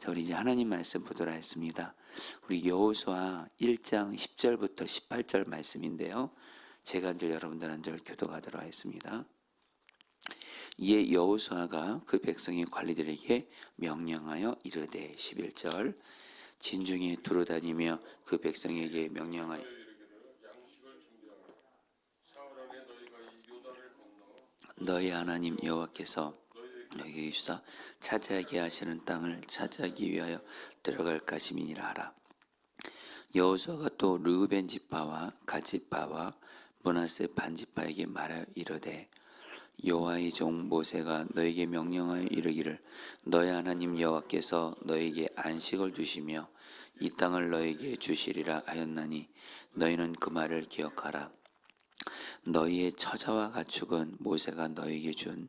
자, 우리 이제 하나님 말씀 보도록 하겠습니다. 우리 여호수아 1장 10절부터 18절 말씀인데요. 제가 이제 여러분들 한 절 교도하도록 하겠습니다. 이에 여호수아가 그 백성의 관리들에게 명령하여 이르되 11절 진중에 두루 다니며 그 백성에게 명령하여 너희 하나님 여호와께서 너희에게 주사 차지하게 하시는 땅을 차지하기 위하여 들어갈 것임이니라 하라. 여호수아가 또 르우벤 지파와 갓 지파와 문하세 반 지파에게 말하여 이르되 여호와의 종 모세가 너에게 명령하여 이르기를 너희 하나님 여호와께서 너에게 안식을 주시며 이 땅을 너에게 주시리라 하였나니 너희는 그 말을 기억하라. 너희의 처자와 가축은 모세가 너희에게 준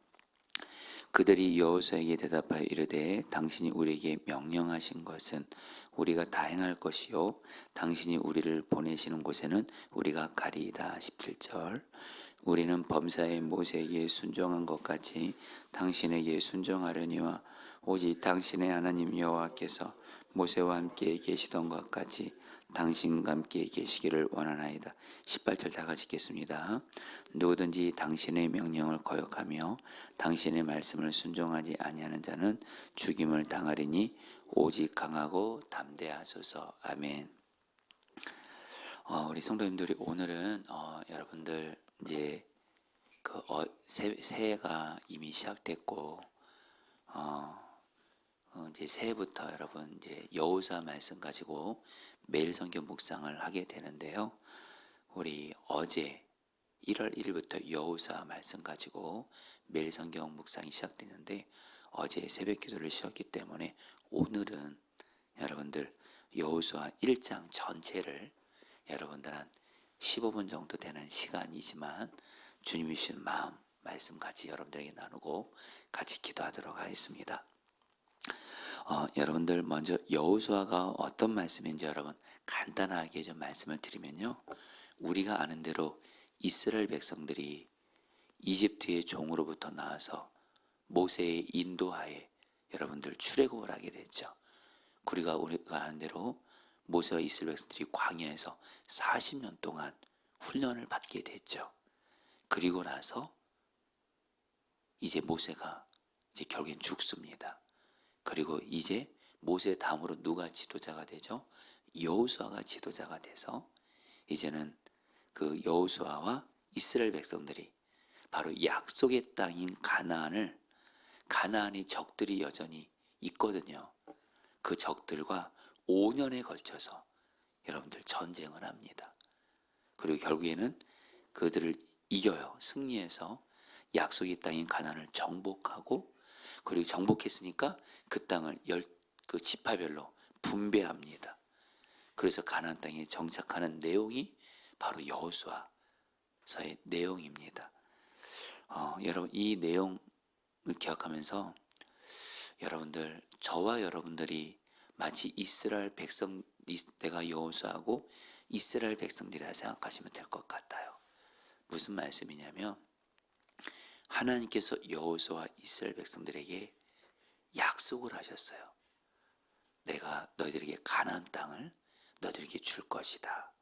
그들이 여호수아에게 대답하여 이르되 당신이 우리에게 명령하신 것은 우리가 다 행할 것이요 당신이 우리를 보내시는 곳에는 우리가 가리이다. 17절. 우리는 범사의 모세에게 순종한 것 같이 당신에게 순종하려니와 오직 당신의 하나님 여호와께서 모세와 함께 계시던 것 같이 당신과 함께 계시기를 원하나이다. 18절 다 같이 읽겠습니다. 누구든지 당신의 명령을 거역하며 당신의 말씀을 순종하지 아니하는 자는 죽임을 당하리니 오직 강하고 담대하소서. 아멘. 어, 우리 성도님들이 오늘은 어, 여러분들 이제 그 어, 새, 새해가 이미 시작됐고 이제 새해부터 여러분 이제 여호사 말씀 가지고 매일 성경 묵상을 하게 되는데요. 우리 어제 1월 1일부터 여호사 말씀 가지고 매일 성경 묵상이 시작됐는데 어제 새벽 기도를 쉬었기 때문에 오늘은 여러분들 여호수아 1장 전체를 여러분들 한 15분 정도 되는 시간이지만 주님이 주신 마음 말씀 같이 여러분들에게 나누고 같이 기도하도록 하겠습니다. 어, 여러분들 먼저 여호수아가 어떤 말씀인지 여러분 간단하게 좀 말씀을 드리면요. 우리가 아는 대로 이스라엘 백성들이 이집트의 종으로부터 나와서 모세의 인도하에 여러분들 출애굽을 하게 됐죠. 우리가 우리가 아는 대로 모세와 이스라엘 백성들이 광야에서 40년 동안 훈련을 받게 됐죠. 그리고 나서 이제 모세가 이제 결국엔 죽습니다. 그리고 이제 모세 다음으로 누가 지도자가 되죠? 여호수아가 지도자가 돼서 이제는 그 여호수아와 이스라엘 백성들이 바로 약속의 땅인 가나안을 가나안의 적들이 여전히 있거든요. 그 적들과 5년에 걸쳐서 여러분들 전쟁을 합니다. 그리고 결국에는 그들을 이겨요. 승리해서 약속의 땅인 가나안을 정복하고 그리고 정복했으니까 그 땅을 열 그 지파별로 분배합니다. 그래서 가나안 땅에 정착하는 내용이 바로 여호수아서의 내용입니다. 어, 여러분 이 내용을 기억하면서 여러분들 저와 여러분들이 마치 이스라엘 백성 내가 여호수아고 이스라엘 백성들이라 생각하시면 될 것 같아요. 무슨 말씀이냐면 하나님께서 여호수아 이스라엘 백성들에게 약속을 하셨어요. 내가 너희들에게 가나안 땅을 너희들에게 줄 것이다.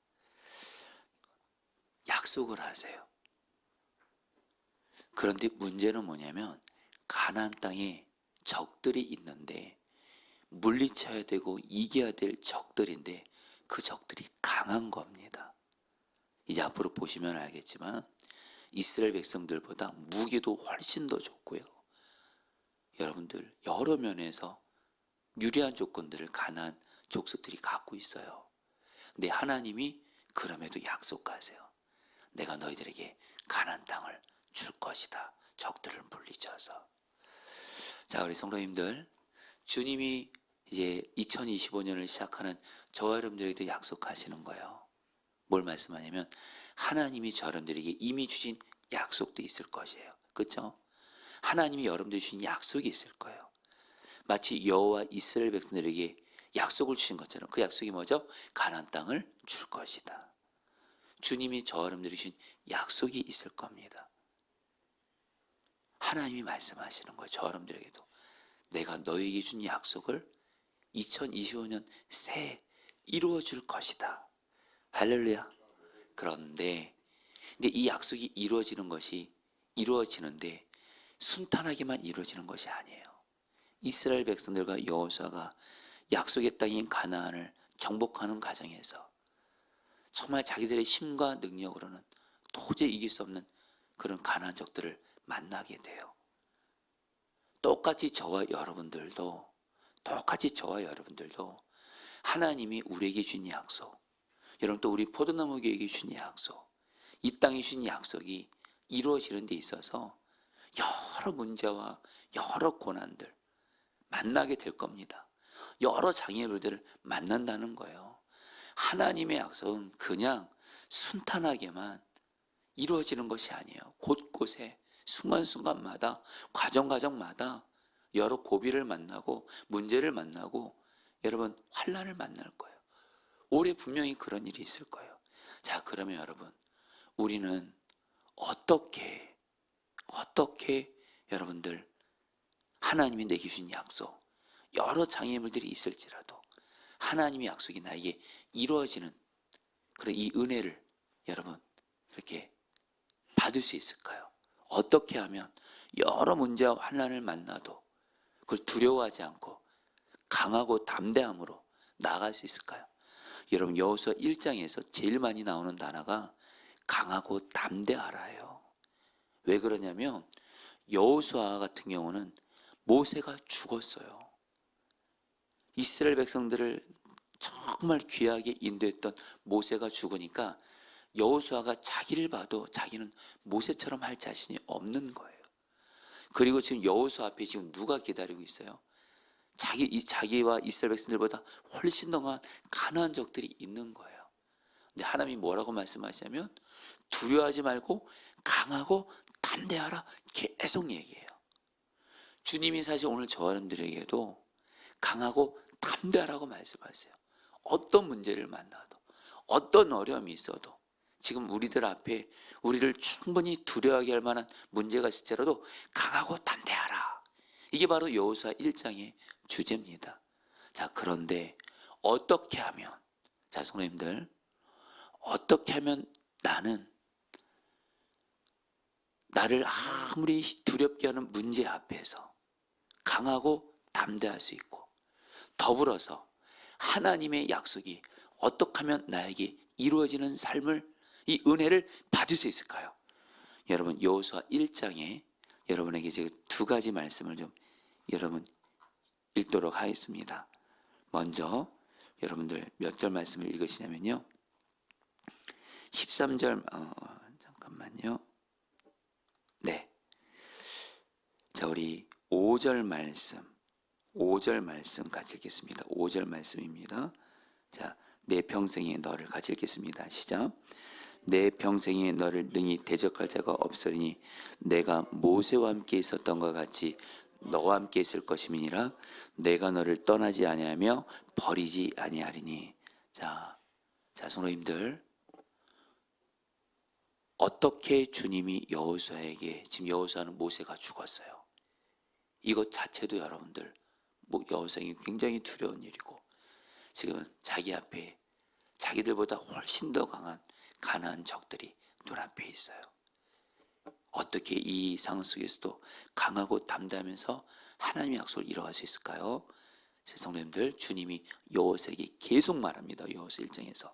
약속을 하세요. 그런데 문제는 뭐냐면 가나안 땅에 적들이 있는데 물리쳐야 되고 이겨야 될 적들인데 그 적들이 강한 겁니다. 이제 앞으로 보시면 알겠지만 이스라엘 백성들보다 무기도 훨씬 더 좋고요. 여러분들 여러 면에서 유리한 조건들을 가난 족속들이 갖고 있어요. 근데 하나님이 그럼에도 약속하세요. 내가 너희들에게 가난 땅을 줄 것이다. 적들을 물리쳐서. 자, 우리 성도님들, 주님이 이제 2025년을 시작하는 저와 여러분들에게도 약속하시는 거예요. 뭘 말씀하냐면 하나님이 저 여러분들에게 이미 주신 약속도 있을 것이에요. 그렇죠? 하나님이 여러분들 주신 약속이 있을 거예요. 마치 여호와 이스라엘 백성들에게 약속을 주신 것처럼 그 약속이 뭐죠? 가나안 땅을 줄 것이다. 주님이 저 여러분들이 주신 약속이 있을 겁니다. 하나님이 말씀하시는 거예요. 저 여러분들에게도 내가 너에게 준 약속을 2025년 새해 이루어 줄 것이다. 할렐루야. 그런데 근데 이 약속이 이루어지는 것이 이루어지는데 순탄하게만 이루어지는 것이 아니에요. 이스라엘 백성들과 여호수아가 약속의 땅인 가나안을 정복하는 과정에서 정말 자기들의 힘과 능력으로는 도저히 이길 수 없는 그런 가나안족들을 만나게 돼요. 똑같이 저와 여러분들도 똑같이 저와 여러분들도 하나님이 우리에게 준 약속, 여러분 또 우리 포도나무 교회에게 준 약속, 이 땅에 준 약속이 이루어지는 데 있어서 여러 문제와 여러 고난들 만나게 될 겁니다. 여러 장애물들을 만난다는 거예요. 하나님의 약속은 그냥 순탄하게만 이루어지는 것이 아니에요. 곳곳에 순간순간마다 과정과정마다 여러 고비를 만나고 문제를 만나고 여러분 환란을 만날 거예요. 올해 분명히 그런 일이 있을 거예요. 자, 그러면 여러분 우리는 어떻게 어떻게 여러분들 하나님이 내게 주신 약속 여러 장애물들이 있을지라도 하나님의 약속이 나에게 이루어지는 그런 이 은혜를 여러분 이렇게 받을 수 있을까요? 어떻게 하면 여러 문제와 환란을 만나도 그걸 두려워하지 않고 강하고 담대함으로 나아갈 수 있을까요? 여러분 여호수아 1장에서 제일 많이 나오는 단어가 강하고 담대하라예요. 왜 그러냐면 여호수아 같은 경우는 모세가 죽었어요. 이스라엘 백성들을 정말 귀하게 인도했던 모세가 죽으니까 여호수아가 자기를 봐도 자기는 모세처럼 할 자신이 없는 거예요. 그리고 지금 여호수아 앞에 지금 누가 기다리고 있어요? 자기 이 자기와 이스라엘 백성들보다 훨씬 더 강한 가나안 적들이 있는 거예요. 근데 하나님이 뭐라고 말씀하시냐면 두려워하지 말고 강하고 담대하라 계속 얘기해요. 주님이 사실 오늘 저 사람들에게도 강하고 담대하라고 말씀하세요. 어떤 문제를 만나도 어떤 어려움이 있어도 지금 우리들 앞에 우리를 충분히 두려워하게 할 만한 문제가 있을지라도 강하고 담대하라. 이게 바로 여호수아 1장의 주제입니다. 자, 그런데 어떻게 하면 자, 성도님들 어떻게 하면 나는 나를 아무리 두렵게 하는 문제 앞에서 강하고 담대할 수 있고 더불어서 하나님의 약속이 어떻게 하면 나에게 이루어지는 삶을 이 은혜를 받을 수 있을까요? 여러분 여호수아 1장에 여러분에게 지금 두 가지 말씀을 좀 여러분 읽도록 하겠습니다. 먼저 여러분들 몇 절 말씀을 읽으시냐면요. 13절 어, 잠깐만요. 네. 자, 우리 5절 말씀. 5절 말씀 같이 읽겠습니다. 5절 말씀입니다. 자, 내 평생에 너를 같이 읽겠습니다. 시작. 내 평생에 너를 능히 대적할 자가 없으니 내가 모세와 함께 있었던 것 같이 너와 함께 있을 것임이니라 내가 너를 떠나지 아니하며 버리지 아니하리니 자, 자 성도님들 어떻게 주님이 여호수아에게 지금 여호수아는 모세가 죽었어요. 이것 자체도 여러분들 뭐 여호수아에게 굉장히 두려운 일이고 지금 자기 앞에 자기들보다 훨씬 더 강한 가난한 적들이 눈앞에 있어요. 어떻게 이 상황 속에서도 강하고 담대하면서 하나님의 약속을 이뤄갈 수 있을까요? 성도님들 주님이 여호수아에게 계속 말합니다. 여호수아 1장에서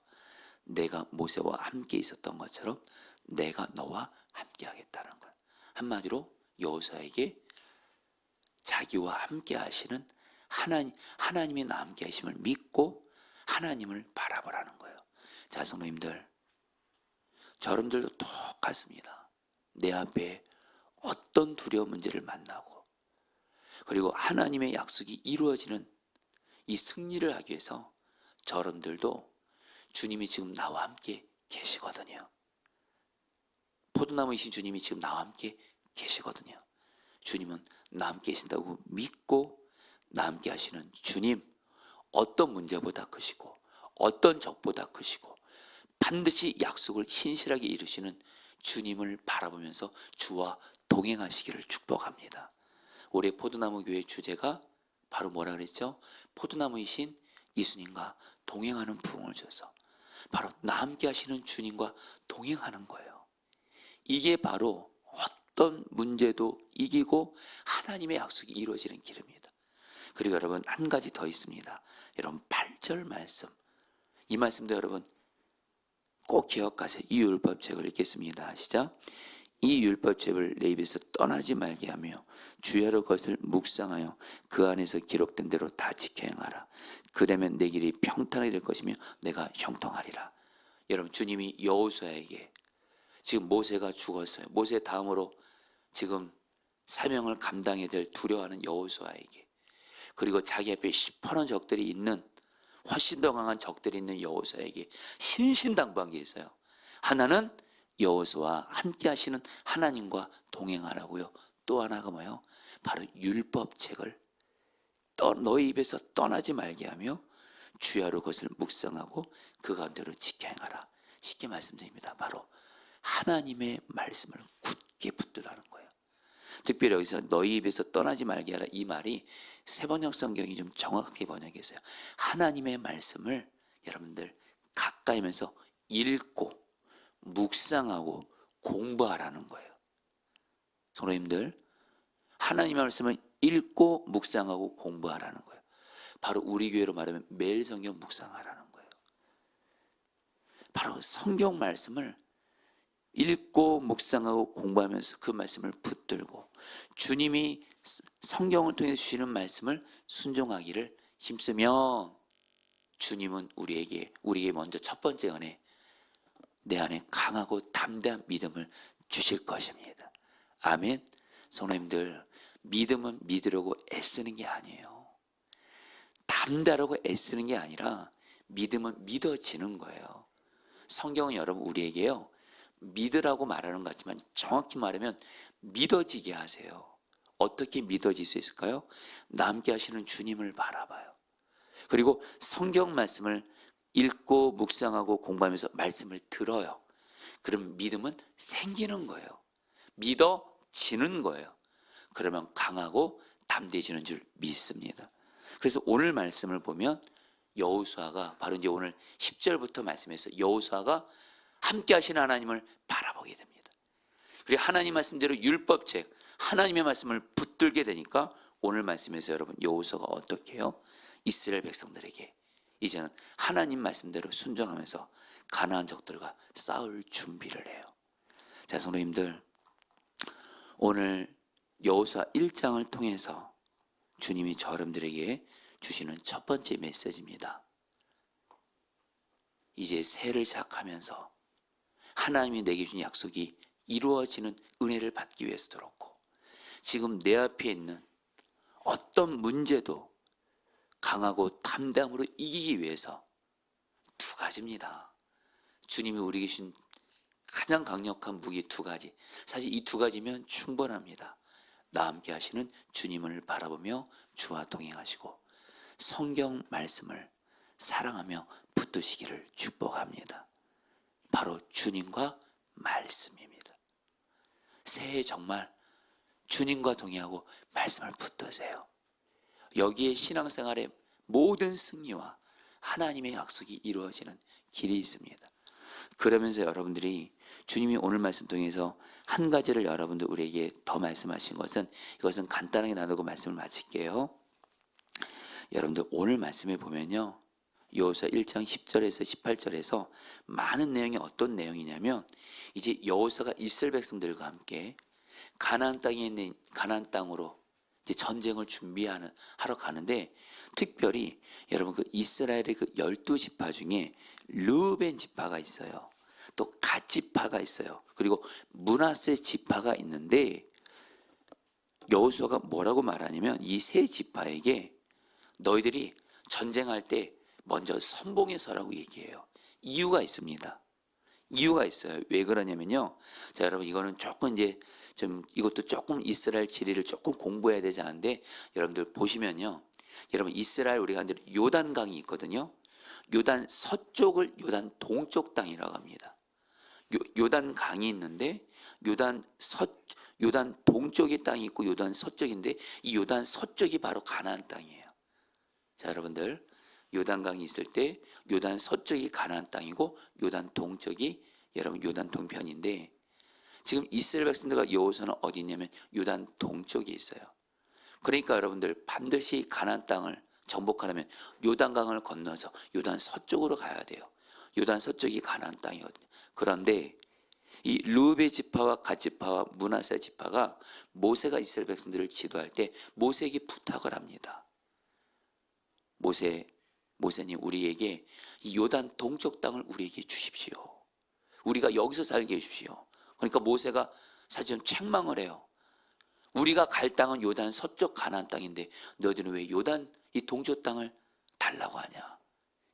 내가 모세와 함께 있었던 것처럼 내가 너와 함께 하겠다는 거예요. 한마디로 여호수아에게 자기와 함께 하시는 하나님 하나님이 나 함께 하심을 믿고 하나님을 바라보라는 거예요. 자, 성도님들 저름들도 똑같습니다. 내 앞에 어떤 두려운 문제를 만나고 그리고 하나님의 약속이 이루어지는 이 승리를 하기 위해서 저러분들도 주님이 지금 나와 함께 계시거든요. 포도나무이신 주님이 지금 나와 함께 계시거든요. 주님은 나와 함께 계신다고 믿고 나와 함께 하시는 주님 어떤 문제보다 크시고 어떤 적보다 크시고 반드시 약속을 신실하게 이루시는 주님을 바라보면서 주와 동행하시기를 축복합니다. 올해 포도나무 교회 주제가 바로 뭐라 그랬죠? 포도나무이신 예수님과 동행하는 부흥을 줘서 바로 나 함께 하시는 주님과 동행하는 거예요. 이게 바로 어떤 문제도 이기고 하나님의 약속이 이루어지는 길입니다. 그리고 여러분 한 가지 더 있습니다. 여러분 8절 말씀. 이 말씀도 여러분 꼭 기억하세요. 이 율법책을 읽겠습니다. 시작. 이 율법책을 내 입에서 떠나지 말게 하며 주야로 그것을 묵상하여 그 안에서 기록된 대로 다 지켜 행하라. 그러면 내 길이 평탄하게 될 것이며 내가 형통하리라. 여러분 주님이 여호수아에게 지금 모세가 죽었어요. 모세 다음으로 지금 사명을 감당해야 될 두려워하는 여호수아에게 그리고 자기 앞에 시퍼런 적들이 있는 훨씬 더 강한 적들이 있는 여호수아에게 신신당부한 게 있어요. 하나는 여호수아와 함께 하시는 하나님과 동행하라고요. 또 하나가 뭐예요? 바로 율법책을 떠, 너희 입에서 떠나지 말게 하며 주야로 그것을 묵상하고 그 가운데로 지켜 행하라. 쉽게 말씀드립니다. 바로 하나님의 말씀을 굳게 붙들라는 거예요. 특별히 여기서 너희 입에서 떠나지 말게 하라 이 말이 세번역 성경이 좀 정확하게 번역했어요. 하나님의 말씀을 여러분들 가까이면서 읽고 묵상하고 공부하라는 거예요. 성도님들 하나님의 말씀을 읽고 묵상하고 공부하라는 거예요. 바로 우리 교회로 말하면 매일 성경 묵상하라는 거예요. 바로 성경 말씀을 읽고 묵상하고 공부하면서 그 말씀을 붙들고 주님이 성경을 통해 주시는 말씀을 순종하기를 힘쓰며 주님은 우리에게 우리에게 먼저 첫 번째 은혜 내 안에 강하고 담대한 믿음을 주실 것입니다. 아멘. 성도님들 믿음은 믿으려고 애쓰는 게 아니에요. 담대하려고 애쓰는 게 아니라 믿음은 믿어지는 거예요. 성경은 여러분 우리에게요. 믿으라고 말하는 것 같지만 정확히 말하면 믿어지게 하세요. 어떻게 믿어질 수 있을까요? 남게 하시는 주님을 바라봐요. 그리고 성경 말씀을 읽고 묵상하고 공부하면서 말씀을 들어요. 그럼 믿음은 생기는 거예요. 믿어지는 거예요. 그러면 강하고 담대해지는 줄 믿습니다. 그래서 오늘 말씀을 보면 여호수아가 바로 이제 오늘 10절부터 말씀해서 여호수아가 함께 하시는 하나님을 바라보게 됩니다. 그리고 하나님 말씀대로 율법책 하나님의 말씀을 붙들게 되니까 오늘 말씀에서 여러분 여호수아가 어떻게 해요? 이스라엘 백성들에게 이제는 하나님 말씀대로 순종하면서 가나안 적들과 싸울 준비를 해요. 자, 성도님들 오늘 여호수아 1장을 통해서 주님이 저 여러분들에게 주시는 첫 번째 메시지입니다. 이제 새해를 시작하면서 하나님이 내게 준 약속이 이루어지는 은혜를 받기 위해서도 그렇고 지금 내 앞에 있는 어떤 문제도 강하고 담대함으로 이기기 위해서 두 가지입니다. 주님이 우리에게 주신 가장 강력한 무기 두 가지. 사실 이 두 가지면 충분합니다. 나 함께 하시는 주님을 바라보며 주와 동행하시고 성경 말씀을 사랑하며 붙드시기를 축복합니다. 바로 주님과 말씀입니다. 새해 정말 주님과 동행하고 말씀을 붙드세요. 여기에 신앙생활의 모든 승리와 하나님의 약속이 이루어지는 길이 있습니다. 그러면서 여러분들이 주님이 오늘 말씀 통해서 한 가지를 여러분들 우리에게 더 말씀하신 것은 이것은 간단하게 나누고 말씀을 마칠게요. 여러분들 오늘 말씀에 보면요. 여호수아 1장 10절에서 18절에서 많은 내용이 어떤 내용이냐면 이제 여호수아가 이스라엘 백성들과 함께 가나안 땅에 있는 가나안 땅으로 이제 전쟁을 준비하는 하러 가는데 특별히 여러분 그 이스라엘의 그 열두 지파 중에 르벤 지파가 있어요. 또 갓 지파가 있어요. 그리고 문하세 지파가 있는데 여호수아가 뭐라고 말하냐면 이 세 지파에게 너희들이 전쟁할 때 먼저 선봉에 서라고 얘기해요. 이유가 있습니다. 이유가 있어요. 왜 그러냐면요. 자, 여러분 이거는 조금 이제 좀 이것도 조금 이스라엘 지리를 조금 공부해야 되지 않은데 여러분들 보시면요. 여러분 이스라엘 우리가 이제 요단 강이 있거든요. 요단 서쪽을 요단 동쪽 땅이라고 합니다. 요, 요단 강이 있는데 요단 서 요단 동쪽의 땅이 있고 요단 서쪽인데 이 요단 서쪽이 바로 가나안 땅이에요. 자, 여러분들 요단강이 있을 때 요단 서쪽이 가나안 땅이고 요단 동쪽이 여러분 요단 동편인데 지금 이스라엘 백성들과 여호수아는 어디 있냐면 요단 동쪽에 있어요. 그러니까 여러분들 반드시 가나안 땅을 정복하려면 요단강을 건너서 요단 서쪽으로 가야 돼요. 요단 서쪽이 가나안 땅이거든요. 그런데 이 루베 지파와 갓 지파와 문하세 지파가 모세가 이스라엘 백성들을 지도할 때 모세에게 부탁을 합니다. 모세 모세님 우리에게 이 요단 동쪽 땅을 우리에게 주십시오. 우리가 여기서 살게 해주십시오. 그러니까 모세가 사실 책망을 해요. 우리가 갈 땅은 요단 서쪽 가나안 땅인데 너희들은 왜 요단 이 동쪽 땅을 달라고 하냐?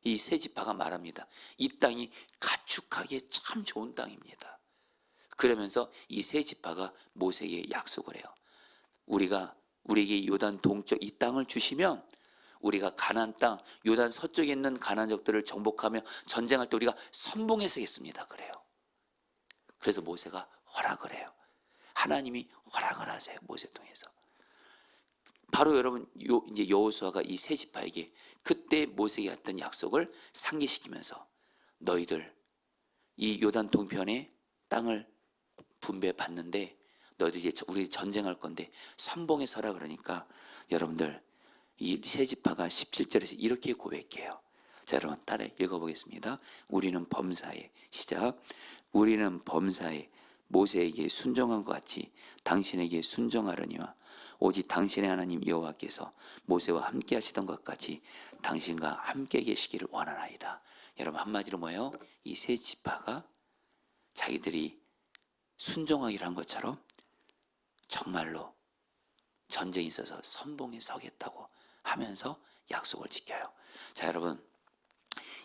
이 세 지파가 말합니다. 이 땅이 가축하기에 참 좋은 땅입니다. 그러면서 이 세 지파가 모세에게 약속을 해요. 우리가 우리에게 요단 동쪽 이 땅을 주시면 우리가 가나안 땅 요단 서쪽에 있는 가나안족들을 정복하며 전쟁할 때 우리가 선봉에 서 겠습니다. 그래요. 그래서 모세가 허락을 해요. 하나님이 허락을 하세요. 모세 통해서. 바로 여러분 요 이제 여호수아가 이 세 지파에게 그때 모세에게 했던 약속을 상기시키면서 너희들 이 요단 동편의 땅을 분배 받는데 너희들 이제 우리 전쟁할 건데 선봉에 서라 그러니까 여러분들 이 세 지파가 17절에서 이렇게 고백해요. 자, 여러분 따라 읽어보겠습니다. 우리는 범사에 시작. 우리는 범사에 모세에게 순종한 것 같이 당신에게 순종하려니와 오직 당신의 하나님 여호와께서 모세와 함께 하시던 것 같이 당신과 함께 계시기를 원하나이다. 여러분 한마디로 뭐예요? 이 세 지파가 자기들이 순종하기로 한 것처럼 정말로 전쟁이 있어서 선봉에 서겠다고 하면서 약속을 지켜요. 자, 여러분.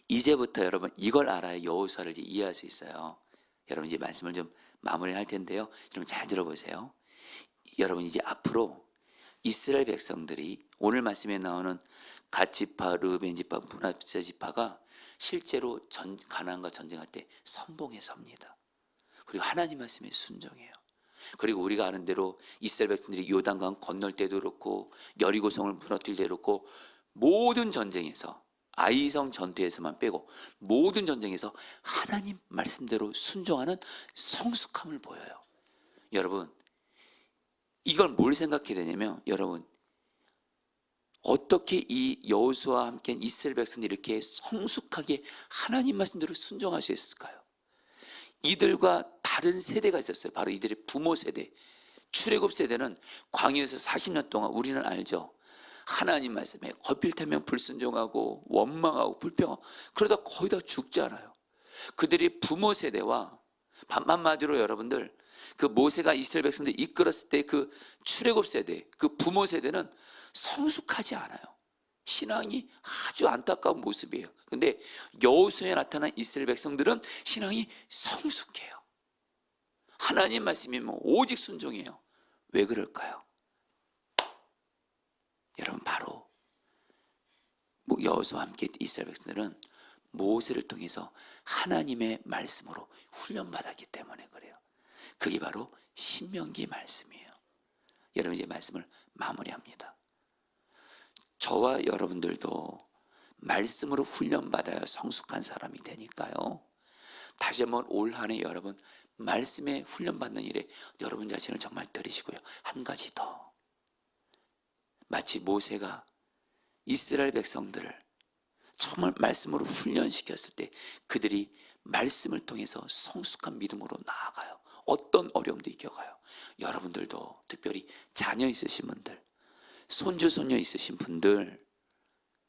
이제부터 여러분 이걸 알아야 여호수아를 이제 이해할 수 있어요. 여러분 이제 말씀을 좀 마무리할 텐데요. 여러분 잘 들어보세요. 여러분 이제 앞으로 이스라엘 백성들이 오늘 말씀에 나오는 갓지파, 르벤 지파, 문하세 지파가 실제로 전 가나안과 전쟁할 때 선봉에 섭니다. 그리고 하나님 말씀에 순종해요. 그리고 우리가 아는 대로 이스라엘 백성들이 요단강 건널 때도 그렇고 여리고성을 무너뜨릴 때도 그렇고 모든 전쟁에서 아이성 전투에서만 빼고 모든 전쟁에서 하나님 말씀대로 순종하는 성숙함을 보여요. 여러분 이걸 뭘 생각해야 되냐면 여러분 어떻게 이 여호수아와 함께 이스라엘 백성들이 이렇게 성숙하게 하나님 말씀대로 순종할 수 있을까요? 이들과 다른 세대가 있었어요. 바로 이들의 부모 세대. 출애굽 세대는 광야에서 40년 동안 우리는 알죠. 하나님 말씀에 거필타면 불순종하고 원망하고 불평하고 그러다 거의 다 죽잖아요. 그들이 부모 세대와 한마디로 여러분들 그 모세가 이스라엘 백성들 이끌었을 때 그 출애굽 세대, 그 부모 세대는 성숙하지 않아요. 신앙이 아주 안타까운 모습이에요. 근데 여호수에 나타난 이스라엘 백성들은 신앙이 성숙해요. 하나님 말씀이면 오직 순종해요. 왜 그럴까요? 여러분 바로 뭐 여호수와 함께 이스라엘 백성들은 모세를 통해서 하나님의 말씀으로 훈련받았기 때문에 그래요. 그게 바로 신명기 말씀이에요. 여러분 이제 말씀을 마무리합니다. 저와 여러분들도 말씀으로 훈련받아야 성숙한 사람이 되니까요. 다시 한번 올 한해 여러분 말씀에 훈련받는 일에 여러분 자신을 정말 들이시고요. 한 가지 더. 마치 모세가 이스라엘 백성들을 정말 말씀으로 훈련시켰을 때 그들이 말씀을 통해서 성숙한 믿음으로 나아가요. 어떤 어려움도 이겨가요. 여러분들도 특별히 자녀 있으신 분들, 손주, 손녀 있으신 분들,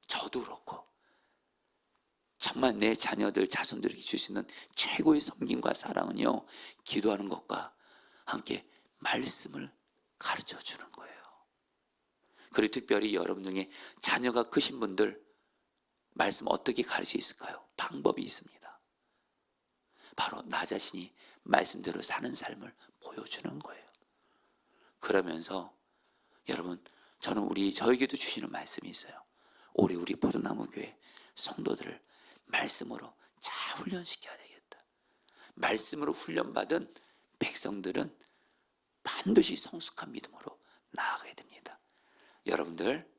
저도 그렇고, 정말 내 자녀들, 자손들에게 있는 최고의 섬김과 사랑은요, 기도하는 것과 함께 말씀을 가르쳐 주는 거예요. 그리고 특별히 여러분 중에 자녀가 크신 분들, 말씀 어떻게 가르칠 수 있을까요? 방법이 있습니다. 바로 나 자신이 말씀대로 사는 삶을 보여주는 거예요. 그러면서 여러분 저는 우리 저에게도 주시는 말씀이 있어요. 우리 우리 포도나무 교회 성도들을 말씀으로 잘 훈련시켜야 되겠다. 말씀으로 훈련받은 백성들은 반드시 성숙한 믿음으로 나아가야 됩니다. 여러분들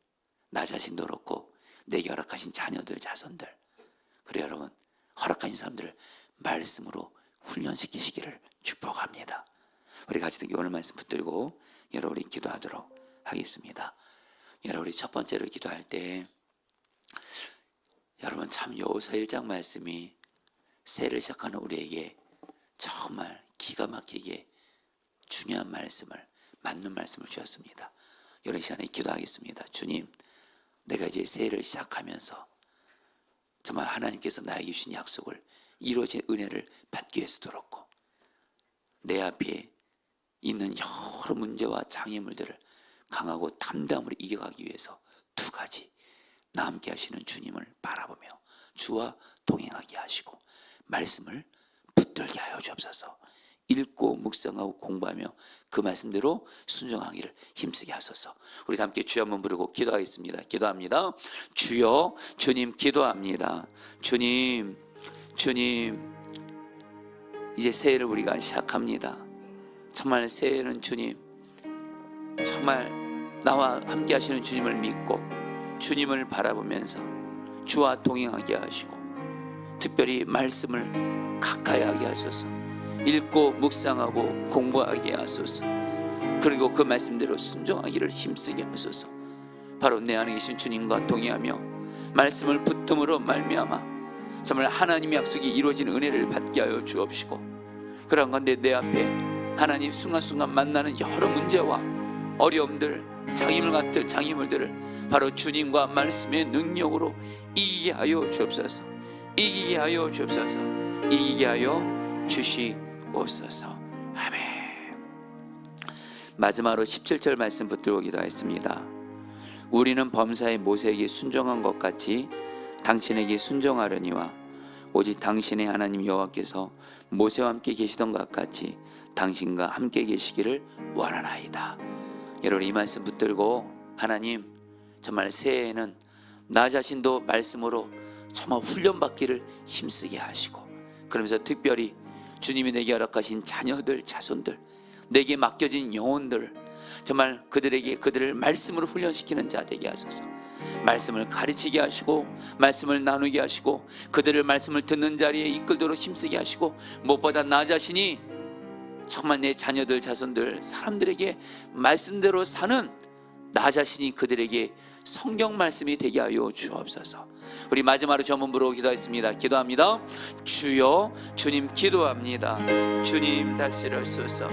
나 자신도 그렇고 내게 허락하신 자녀들 자손들 그래 여러분 허락하신 사람들을 말씀으로 훈련시키시기를 축복합니다. 우리 같이 오늘 말씀 붙들고 여러분 우리 기도하도록 하겠습니다. 여러분 우리 첫 번째로 기도할 때 여러분 참 여호사 1장 말씀이 새해를 시작하는 우리에게 정말 기가 막히게 중요한 말씀을 맞는 말씀을 주셨습니다. 이런 시간에 기도하겠습니다. 주님, 내가 이제 새해를 시작하면서 정말 하나님께서 나에게 주신 약속을 이루어진 은혜를 받기 위해서도 그렇고 내 앞에 있는 여러 문제와 장애물들을 강하고 담담으로 이겨가기 위해서 두 가지 나 함께 하시는 주님을 바라보며 주와 동행하게 하시고 말씀을 붙들게 하여 주옵소서. 읽고 묵상하고 공부하며 그 말씀대로 순종하기를 힘쓰게 하소서. 우리 다 함께 주여 한번 부르고 기도하겠습니다. 기도합니다. 주여 주님 기도합니다. 주님 주님 이제 새해를 우리가 시작합니다. 정말 새해는 주님 정말 나와 함께 하시는 주님을 믿고 주님을 바라보면서 주와 동행하게 하시고 특별히 말씀을 가까이 하게 하소서. 읽고 묵상하고 공부하게 하소서. 그리고 그 말씀대로 순종하기를 힘쓰게 하소서. 바로 내 안에 계신 주님과 동행하며 말씀을 붙듦으로 말미암아 정말 하나님의 약속이 이루어지는 은혜를 받게 하여 주옵시고 그런 건데 내 앞에 하나님 순간순간 만나는 여러 문제와 어려움들 장애물 같은 장애물들을 바로 주님과 말씀의 능력으로 이기게 하여 주옵소서. 이기게 하여 주옵소서. 이기게 하여 주시옵소서. 아멘. 마지막으로 17절 말씀 붙들고 기도했습니다. 우리는 범사의 모세에게 순종한 것 같이 당신에게 순종하려니와 오직 당신의 하나님 여호와께서 모세와 함께 계시던 것 같이 당신과 함께 계시기를 원하나이다. 여러분 이 말씀 붙들고 하나님 정말 새해에는 나 자신도 말씀으로 정말 훈련받기를 힘쓰게 하시고 그러면서 특별히 주님이 내게 허락하신 자녀들 자손들 내게 맡겨진 영혼들 정말 그들에게 그들을 말씀으로 훈련시키는 자 되게 하소서. 말씀을 가르치게 하시고 말씀을 나누게 하시고 그들을 말씀을 듣는 자리에 이끌도록 힘쓰게 하시고 무엇보다 나 자신이 정말 내 자녀들 자손들 사람들에게 말씀대로 사는 나 자신이 그들에게 성경 말씀이 되게 하여 주옵소서. 우리 마지막으로 전문부로 기도했습니다. 기도합니다. 주여 주님 기도합니다. 주님 다스려소서.